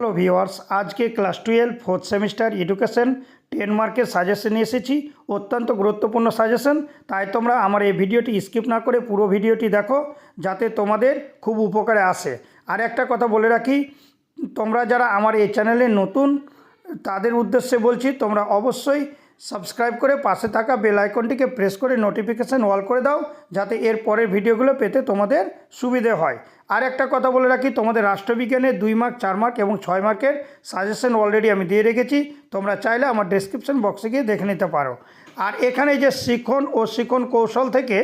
Hello viewers আজকে class twelve fourth semester education ten মার্কের suggestion এসেছি। অত্যন্ত গুরুত্বপূর্ণ সাজেশন। তাই তোমরা আমার এই ভিডিওটি স্কিপ না করে পুরো ভিডিওটি দেখো, যাতে তোমাদের খুব উপকারে আসে। আর একটা কথা বলে রাখি, তোমরা যারা আমার এই চ্যানেলে নতুন, তাদের উদ্দেশ্যে বলছি, তোমরা অবশ্যই সাবস্ক্রাইব করে পাশে থাকা বেল আইকনটিকে প্রেস করে নোটিফিকেশান অল করে দাও, যাতে এর পরের ভিডিওগুলো পেতে তোমাদের সুবিধে হয়। আর একটা কথা বলে রাখি, তোমাদের রাষ্ট্রবিজ্ঞানের দুই মার্ক চার মার্ক এবং ছয় মার্কের সাজেশন অলরেডি আমি দিয়ে রেখেছি। তোমরা চাইলে আমার ডেসক্রিপশন বক্সে গিয়ে দেখে নিতে পারো। আর এখানে যে শিখন ও শিখন কৌশল থেকে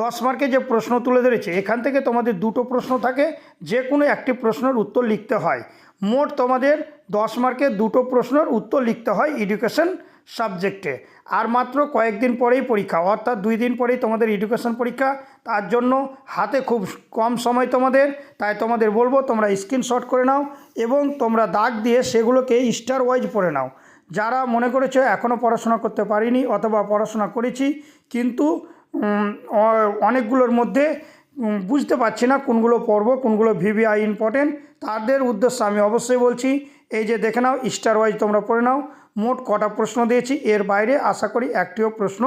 দশ মার্কে যে প্রশ্ন তুলে ধরেছে, এখান থেকে তোমাদের দুটো প্রশ্ন থাকে যে কোনো একটি প্রশ্নের উত্তর লিখতে হয়। মোট তোমাদের দশ মার্কে দুটো প্রশ্নের উত্তর লিখতে হয় এডুকেশন সাবজেক্টে। আর মাত্র কয়েকদিন পরেই পরীক্ষা, অর্থাৎ দুই দিন পরেই তোমাদের এডুকেশন পরীক্ষা। তার জন্য হাতে খুব কম সময় তোমাদের, তাই তোমাদের বলব তোমরা স্ক্রিনশট করে নাও এবং তোমরা দাগ দিয়ে সেগুলোকে স্টার ওয়াইজ পড়ে নাও। যারা মনে করেছ এখনও পড়াশোনা করতে পারিনি অথবা পড়াশোনা করেছি, কিন্তু অনেকগুলোর মধ্যে বুঝতে পারছি না কোনগুলো পড়ব, কোনগুলো ভিভিআই ইম্পর্টেন্ট তাদের উদ্দেশ্যে আমি অবশ্যই বলছি, এই যে দেখে নাও স্টার ওয়াইজ তোমরা পড়ে নাও। মোট কটা প্রশ্ন দিয়েছি, এর বাইরে আশা করি একটিও প্রশ্ন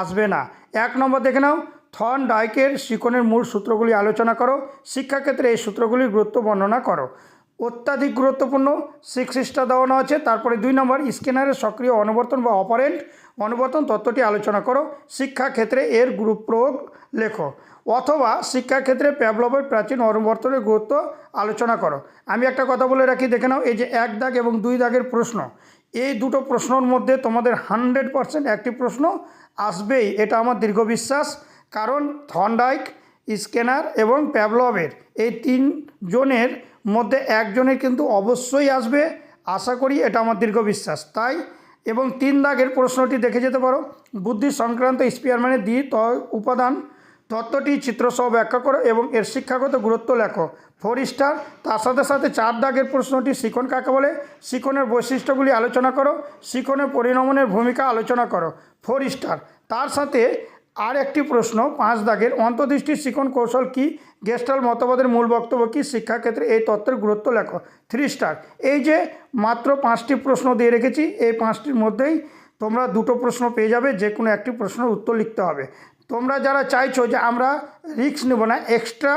আসবে না। এক নম্বর দেখে নাও, থন ডাইকের শিকনের মূল সূত্রগুলি আলোচনা করো, শিক্ষাক্ষেত্রে এই সূত্রগুলির গুরুত্ব বর্ণনা করো। অত্যাধিক গুরুত্বপূর্ণ সিক্স স্টার দেওয়ানো আছে তারপরে দুই নম্বর, স্ক্যানারের সক্রিয় অনুবর্তন বা অপারেন্ট অনুবর্তন তত্ত্বটি আলোচনা করো, শিক্ষাক্ষেত্রে এর গ্রুপ প্রয়োগ লেখো, অথবা শিক্ষাক্ষেত্রে প্যাবলবের প্রাচীন অনুবর্তনের গুরুত্ব আলোচনা করো। আমি একটা কথা বলে রাখি, দেখে নাও, এই যে এক দাগ এবং দুই দাগের প্রশ্ন এই দুটো প্রশ্নর মধ্যে তোমাদের হান্ড্রেড পারসেন্ট একটি প্রশ্ন আসবেই, এটা আমার দীর্ঘ বিশ্বাস কারণ থন্ডাইক স্ক্যানার এবং প্যাবলবের এই তিন জনের মধ্যে একজনের কিন্তু অবশ্যই আসবে, আশা করি এটা আমার দীর্ঘ বিশ্বাস তাই এবং তিন দাগের প্রশ্নটি দেখে যেতে পারো। বুদ্ধি সংক্রান্ত স্পিয়ারম্যানের দ্বি উপাদান তত্ত্বটি চিত্রসহ ব্যাখ্যা করো এবং এর শিক্ষাগত গুরুত্ব লেখো। ফোর স্টার, তার সাথে সাথে চার দাগের প্রশ্নটি শিখন কাকে বলে? শিখনের বৈশিষ্ট্যগুলি আলোচনা করো শিখনের পরিণমনের ভূমিকা আলোচনা করো। ফোর স্টার, তার সাথে আর একটি প্রশ্ন, পাঁচ দাগের অন্তর্দৃষ্টি শিখন কৌশল কি? গেস্টাল মতবাদের মূল বক্তব্য কী? শিক্ষাক্ষেত্রে এই তত্ত্বের গুরুত্ব লেখো। থ্রি স্টার, এই যে মাত্র পাঁচটি প্রশ্ন দিয়ে রেখেছি, এই পাঁচটির মধ্যেই তোমরা দুটো প্রশ্ন পেয়ে যাবে যে কোনো একটি প্রশ্নের উত্তর লিখতে হবে। তোমরা যারা চাইছো যে আমরা রিস্ক নেব না এক্সট্রা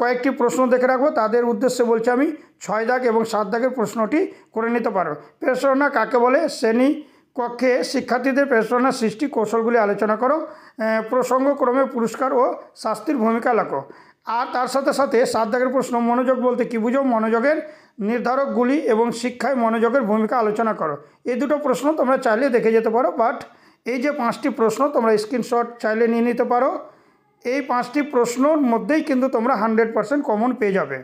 কয়েকটি প্রশ্ন দেখে রাখব। তাদের উদ্দেশ্যে বলছি আমি, ছয় দাগ এবং সাত দাগের প্রশ্নটি করে নিতে পারো। প্রেরণা কাকে বলে? শ্রেণি কক্ষে শিক্ষার্থীদের প্রেরণা সৃষ্টি কৌশলগুলি আলোচনা করো। প্রসঙ্গক্রমে পুরস্কার ও শাস্তির ভূমিকা লেখো। আর তার সাথে সাথে সাত দাগের প্রশ্ন, মনোযোগ বলতে কী বুঝো? মনোযোগের নির্ধারকগুলি এবং শিক্ষায় মনোযোগের ভূমিকা আলোচনা করো। এই দুটো প্রশ্ন তোমরা চাইলে দেখে যেতে পারো বাট এই যে পাঁচটি প্রশ্ন তোমরা স্ক্রিনশট চাইলে নিয়ে নিতে পারো। এই পাঁচটি প্রশ্নর মধ্যেই কিন্তু তোমরা হান্ড্রেড পারসেন্ট কমন পেয়ে যাবে।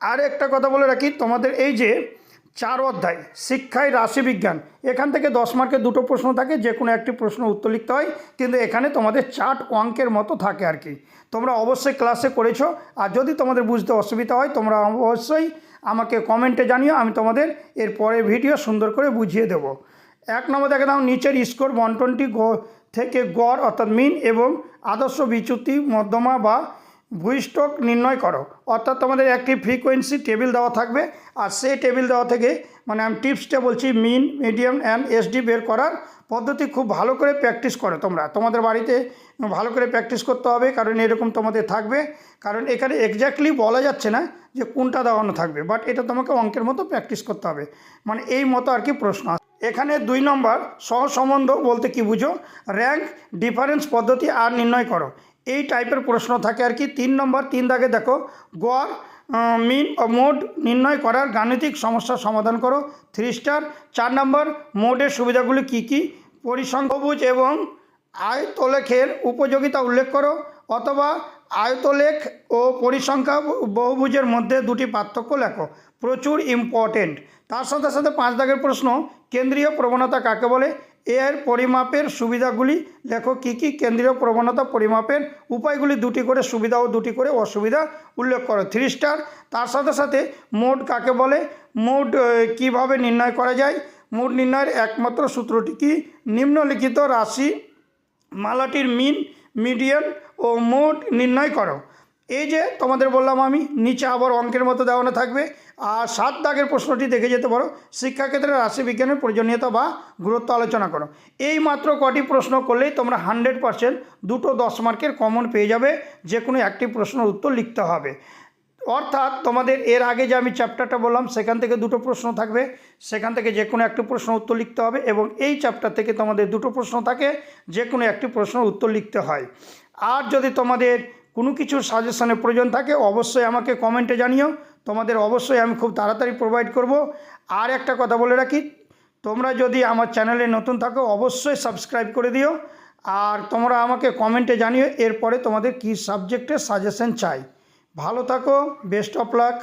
আর একটা কথা বলে রাখি, তোমাদের এই যে চার অধ্যায়, শিক্ষায় রাশিবিজ্ঞান, এখান থেকে দশ মার্কের দুটো প্রশ্ন থাকে, যে কোনো একটি প্রশ্ন উত্তর লিখতে হয়, কিন্তু এখানে তোমাদের চার্ট অঙ্কের মতো থাকে আর কি। তোমরা অবশ্যই ক্লাসে করেছ, আর যদি তোমাদের বুঝতে অসুবিধা হয়, তোমরা অবশ্যই আমাকে কমেন্টে জানিও, আমি তোমাদের এর পরের ভিডিও সুন্দর করে বুঝিয়ে দেবো। এক নম্বর দেখে দাও নিচের স্কোর বন্টনটি থেকে গড়, অর্থাৎ মিন এবং আদর্শ বিচ্যুতি, মধ্যমা বা ভূইস্টক নির্ণয় করো। অর্থাৎ তোমাদের একটি ফ্রিকোয়েন্সি টেবিল দেওয়া থাকবে, আর সেই টেবিল দেওয়া থেকে মানে আমি টিপসটা বলছি মিন মিডিয়াম অ্যান্ড এসডি বের করার পদ্ধতি খুব ভালো করে প্র্যাকটিস করো তোমরা। তোমাদের বাড়িতে ভালো করে প্র্যাকটিস করতে হবে, কারণ এরকম তোমাদের থাকবে। কারণ এখানে এক্স্যাক্টলি বলা যাচ্ছে না যে কোনটা দেওয়ানো থাকবে বাট এটা তোমাকে অঙ্কের মতো প্র্যাকটিস করতে হবে। মানে এই মতো আর কি প্রশ্ন। এখানে দুই নম্বর, সহসম্বন্ধ বলতে কি বুঝো? র্যাঙ্ক, ডিফারেন্স পদ্ধতি আর নির্ণয় করো। এই টাইপের প্রশ্ন থাকে আর কি। তিন নম্বর, তিন দাগে দেখো, গড় মিন মোড নির্ণয় করার গাণিতিক সমস্যার সমাধান করো। Three star. চার নম্বর, মোডের সুবিধাগুলি কী কী? পরিসংখ্যবুজ এবং আয়তলেখের উপযোগিতা উল্লেখ করো। অথবা আয়তলেখ ও পরিসংখ্যা বহুভুজের মধ্যে দুটি পার্থক্য লেখো। প্রচুর ইম্পর্টেন্ট তার সাথে সাথে পাঁচ দাগের প্রশ্ন, কেন্দ্রীয় প্রবণতা কাকে বলে? এর পরিমাপের সুবিধাগুলি লেখো, কী কী? কেন্দ্রীয় প্রবণতা পরিমাপের উপায়গুলি দুটি করে, সুবিধা ও দুটি করে, অসুবিধা উল্লেখ করো। থ্রি স্টার তার সাথে সাথে মোড কাকে বলে? মোড কীভাবে নির্ণয় করা যায়? মোড নির্ণয়ের একমাত্র সূত্রটি কি? নিম্নলিখিত রাশি মালাটির মিন মিডিয়ান ও মোট নির্ণয় করো। এই যে তোমাদের বললাম আমি, নিচে আবার অঙ্কের মতো দেওয়ানো থাকবে। আর সাত দাগের প্রশ্নটি দেখে যেতে পারো। শিক্ষাক্ষেত্রে রাশিবিজ্ঞানের প্রয়োজনীয়তা বা গুরুত্ব আলোচনা করো। এই মাত্র কটি প্রশ্ন করলেই তোমরা হান্ড্রেড পারসেন্ট দুটো দশ মার্কের কমন পেয়ে যাবে। যে কোনো একটি প্রশ্নের উত্তর লিখতে হবে। অর্থাৎ তোমাদের এর আগে যে আমি চ্যাপ্টারটা বললাম, সেখান থেকে দুটো প্রশ্ন থাকবে। সেখান থেকে যে কোনো একটি প্রশ্ন উত্তর লিখতে হবে এবং এই চ্যাপ্টার থেকে তোমাদের দুটো প্রশ্ন থাকে, যে কোনো একটি প্রশ্ন উত্তর লিখতে হয়। আর যদি তোমাদের কোনো কিছু সাজেশনের প্রয়োজন থাকে, অবশ্যই আমাকে কমেন্টে জানিও। তোমাদের অবশ্যই আমি খুব তাড়াতাড়ি প্রোভাইড করব। আর একটা কথা বলে রাখি, তোমরা যদি আমার চ্যানেলে নতুন থাকো, অবশ্যই সাবস্ক্রাইব করে দিও। আর তোমরা আমাকে কমেন্টে জানিও, এরপরে তোমাদের কী সাবজেক্টের সাজেশন চাই। ভালো থাকো বেস্ট অফ লাক